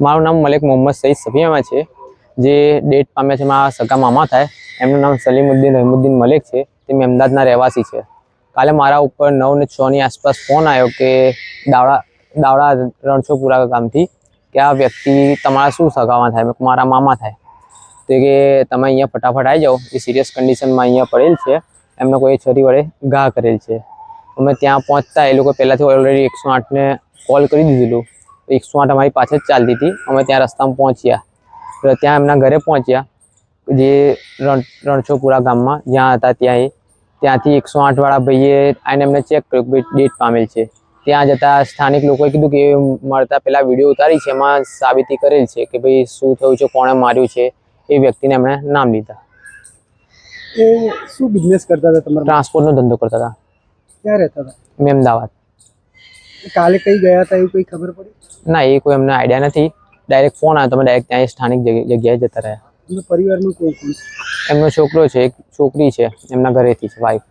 મારું નામ મલિક મોહમ્મદ સઈદ સફિયામાં છે. જે ડેટ પામ્યા છે મારા સગા મામા થાય. એમનું નામ સલીમુદ્દીન રહેમુદ્દીન મલિક છે. તે અમદાવાદના રહેવાસી છે. કાલે મારા ઉપર નવ ને છ ની આસપાસ ફોન આવ્યો કે દાવડા દાવડા રણછોપુરા ગામથી કે આ વ્યક્તિ તમારા શું સગામાં થાય? મારા મામા થાય. તે કે, તમે અહીંયા ફટાફટ આવી જાઓ. એ સિરિયસ કન્ડિશનમાં અહીંયા પડેલ છે. એમને કોઈ છરી વડે ઘા કરેલ છે. અમે ત્યાં પહોંચતા એ લોકો પહેલાંથી ઓલરેડી એકસો આઠને કોલ કરી દીધેલું. એકસો આઠ અમારી પાછળ જ ચાલતી હતી. અમે ત્યાં રસ્તામાં પહોંચ્યા. તો ત્યાં એમના ઘરે પહોંચ્યા. જે રણ રણછોપુરા ગામમાં જ્યાં હતા ત્યાં એ ત્યાંથી એકસો આઠવાળા ભાઈએ આવીને એમને ચેક કર્યું કે ડેટ પામેલ છે. ત્યાં જતા સ્થાનિક લોકોએ કીધું કે એ મળતા પહેલાં વીડિયો ઉતારી છે. એમાં સાબિતી કરેલ છે કે ભાઈ શું થયું છે કોણે માર્યું છે. એ વ્યક્તિને એમણે નામ લીધા એ શું બિઝનેસ કરતા હતા તમારા? ટ્રાન્સપોર્ટનો ધંધો કરતા હતા. ક્યાં રહેતા હતા? મેમદાવાદ કાલે કઈ ગયા હતા એવું કઈ ખબર પડી? ના એ કોઈ અમને આઈડિયા નથી. ડાયરેક્ટ ફોન આવ્યો તમે ડાયરેક્ટ ત્યાં સ્થાનિક જગ્યાએ જતા રહ્યા. એમનો પરિવારનું કોઈ કોણ એમનો છોકરો છે એક છોકરી છે એમના ઘરેથી છે વાઈફ